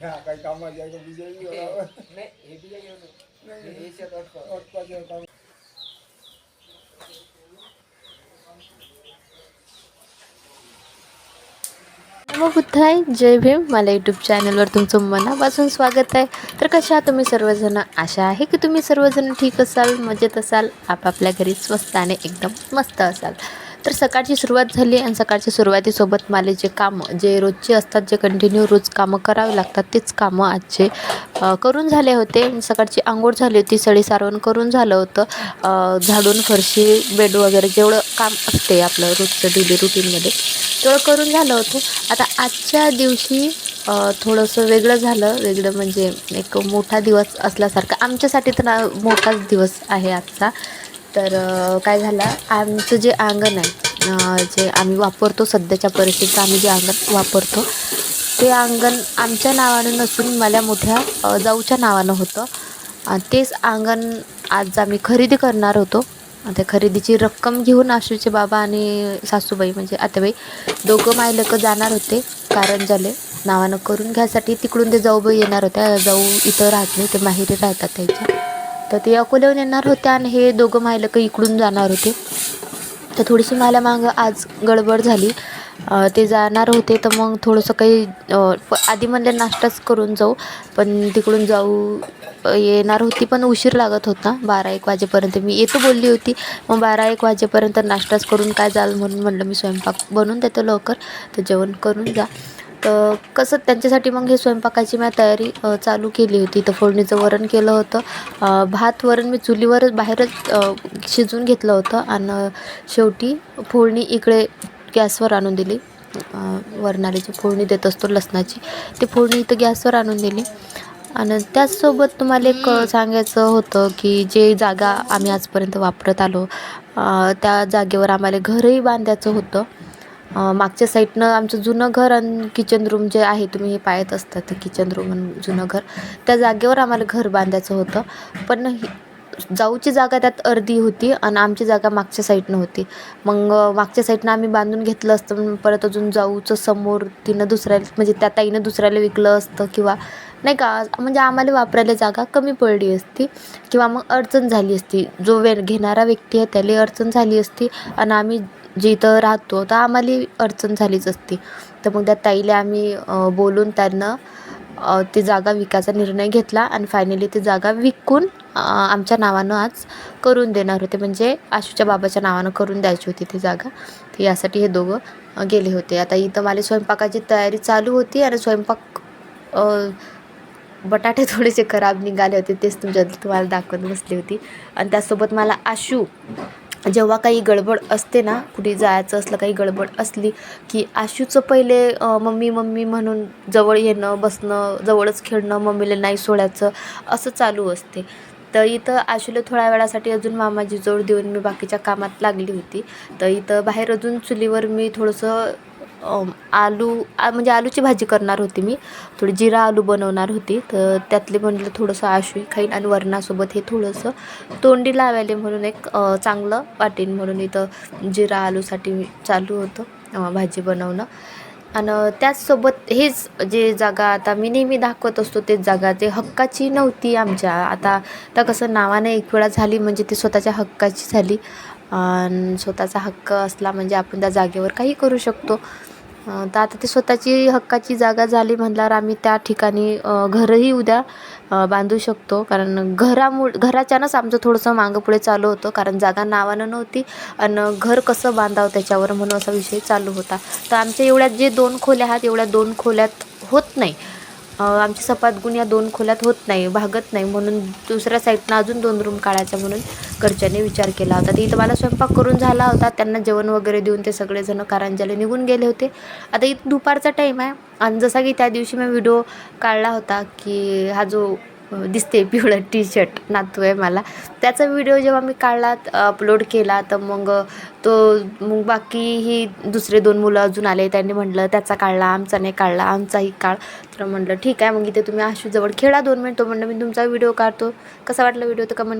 काही कामाची आहे का बिजाची नाही हे बिया घेऊन ये. हे- शेत अटकव. अटपाचे काम नमो बुद्धाय जय भीम. मला यूट्यूब चॅनलवर तुमचं मनापासून स्वागत आहे. तर कशा आहात तुम्ही सर्वजण? आशा आहे की तुम्ही सर्वजण ठीक असाल मजेत असाल आपापल्या घरी स्वस्त आणि एकदम मस्त असाल. तर सकाळची सुरुवात झाली आणि सकाळच्या सुरुवातीसोबत मला जे कामं जे रोजचे असतात जे कंटिन्यू रोज कामं करावे लागतात तेच कामं आजचे करून झाले होते. सकाळची आंघोळ झाली होती सळी सारवण करून झालं होतं. झाडून फरशी बेड वगैरे जेवढं काम असते आपलं रोजचं डेली रुटीनमध्ये तेवढं करून झालं होतं. आता आजच्या दिवशी थोडंसं वेगळं झालं. वेगळं म्हणजे एक मोठा दिवस असल्यासारखं. आमच्यासाठी तर ना मोठाच दिवस आहे आजचा. तर काय झालं? आमचं जे अंगण आहे जे आम्ही वापरतो सध्याच्या परिस्थितीत आम्ही जे अंगण वापरतो ते अंगण आमच्या नावानं नसून मला मोठ्या जाऊच्या नावानं होतं. तेच अंगण आज आम्ही खरेदी करणार होतो. त्या खरेदीची रक्कम घेऊन आशूचे बाबा आणि सासूबाई म्हणजे आताबाई दोघं मायलकं जाणार होते कारण झाले नावानं करून घ्यायसाठी तिकडून ते जाऊबाई येणार होत्या. जाऊ इथं राहत नाही ते माहेरी राहतात त्यांच्या. तर ते अकोल्याहून येणार होते आणि हे दोघं मायलकं इकडून जाणार होते. तर थोडीशी मला मागं आज गडबड झाली. ते जाणार होते तर मग थोडंसं काही आधी म्हणले नाश्ताच करून जाऊ पण तिकडून जाऊ येणार होती पण उशीर लागत होता बारा एक वाजेपर्यंत. मी येतो बोलली होती मग बारा एक वाजेपर्यंत नाश्ताच करून काय जाल म्हणून म्हणलं मी स्वयंपाक बनवून देतो लवकर तर जेवण करून जा. तर कसं त्यांच्यासाठी मग हे स्वयंपाकाची मी तयारी चालू केली होती. तर फोडणीचं वरण केलं होतं. भात वरण मी चुलीवरच बाहेरच शिजवून घेतलं होतं आणि शेवटी फोडणी इकडे गॅसवर आणून दिली. अ, वरणाला जी फोडणी देत असतो लसणाची ती फोडणी इथं गॅसवर आणून दिली. आणि त्याचसोबत तुम्हाला एक सांगायचं होतं की जे जागा आम्ही आजपर्यंत वापरत आलो त्या जागेवर आम्हाला घरही बांधायचं होतं. मागच्या साईडनं आमचं जुनं घर आणि किचन रूम जे आहे तुम्ही हे पाहत असतात किचन रूम आणि जुनं घर. त्या जागेवर आम्हाला घर बांधायचं होतं. पण ही- जाऊची जागा त्यात अर्धी होती आणि आमची जागा मागच्या साईडनं होती. मग मागच्या साईडनं आम्ही बांधून घेतलं असतं परत अजून जाऊचं समोर तिनं दुसऱ्या म्हणजे त्या ताईनं दुसऱ्याला विकलं असतं किंवा नाही का म्हणजे आम्हाला वापरायला जागा कमी पडली असती किंवा मग अडचण झाली असती. जो वे घेणारा व्यक्ती आहे त्याला अडचण झाली असती आणि आम्ही जिथं राहतो तर आम्हाला अडचण झालीच असती. तर मग त्या ताईला आम्ही बोलून त्यांना ती जागा विकायचा निर्णय घेतला आणि फायनली ती जागा विकून आमच्या नावानं आज करून देणार होते. म्हणजे आशूच्या बाबाच्या नावानं करून द्यायची होती ती जागा. तर यासाठी हे दोघं गेले होते. आता इथं मला स्वयंपाकाची तयारी चालू होती आणि स्वयंपाक बटाटे थोडेसे खराब निघाले होते तेच तुमच्या तुम्हाला दाखवत बसली होती. आणि त्यासोबत मला आशू जेव्हा काही गडबड असते ना कुठे जायचं असलं काही गडबड असली की आशूचं पहिले मम्मी मम्मी म्हणून जवळ येणं बसणं जवळच खेळणं मम्मीला नाही सोडायचं असं चालू असते. तर इथं आशूला थोड्या वेळासाठी अजून मामाची जोड देऊन मी बाकीच्या कामात लागली होती. तर इथं बाहेर अजून चुलीवर मी थोडंसं आलू आ म्हणजे आलूची भाजी करणार होती मी. थोडी जिरा आलू बनवणार होती. तर त्यातले म्हणलं थोडंसं आशू खाईन आणि वरणासोबत हे थोडंसं तोंडी लावायले म्हणून एक चांगलं वाटेन म्हणून इथं जिरा आलूसाठी मी चालू होतं भाजी बनवणं. आणि त्याचसोबत हेच जे जागा आता मी नेहमी दाखवत असतो तेच जागा जे हक्काची नव्हती आमच्या. आता तर कसं नावाने एक वेळा झाली म्हणजे ती स्वतःच्या हक्काची झाली. स्वतःचा हक्क असला म्हणजे आपण त्या जागेवर काही करू शकतो. तर आता ती स्वतःची हक्काची जागा झाली म्हणल्यावर आम्ही त्या ठिकाणी घरही उद्या बांधू शकतो. कारण घरामुळ घराच्यानंच आमचं थोडंसं मागं पुढे चालू होतं. कारण जागा नावानं नव्हती आणि घर कसं बांधावं त्याच्यावर म्हणून असा विषय चालू होता. तर आमच्या एवढ्यात जे दोन खोल्या आहेत एवढ्या दोन खोल्यात होत नाही. आमची सपाट गुण या दोन खोल्यात होत नाही भागत नाही. म्हणून दुसऱ्या साईडनं अजून दोन रूम काढायचा म्हणून घरच्यांनी विचार केला होता. तर इथं मला स्वयंपाक करून झाला होता. त्यांना जेवण वगैरे देऊन ते सगळेजण कारंजाला निघून गेले होते. आता इथं दुपारचा टाईम आहे. आणि जसा की त्या दिवशी मी व्हिडिओ काढला होता की हा जो दिसते पिवळं टी शर्ट नातू आहे मला. त्याचा व्हिडिओ जेव्हा मी काढला अपलोड केला तर मग तो मग बाकी ही दुसरे दोन मुलं अजून आले त्यांनी म्हटलं त्याचा काढला आमचा नाही काढला आमचाही काढ तर म्हटलं ठीक आहे मग इथे तुम्ही आशूजवळ खेळा दोन मिनिट. तो म्हणलं मी तुमचा व्हिडिओ काढतो. कसा वाटला व्हिडिओ तर कमेंट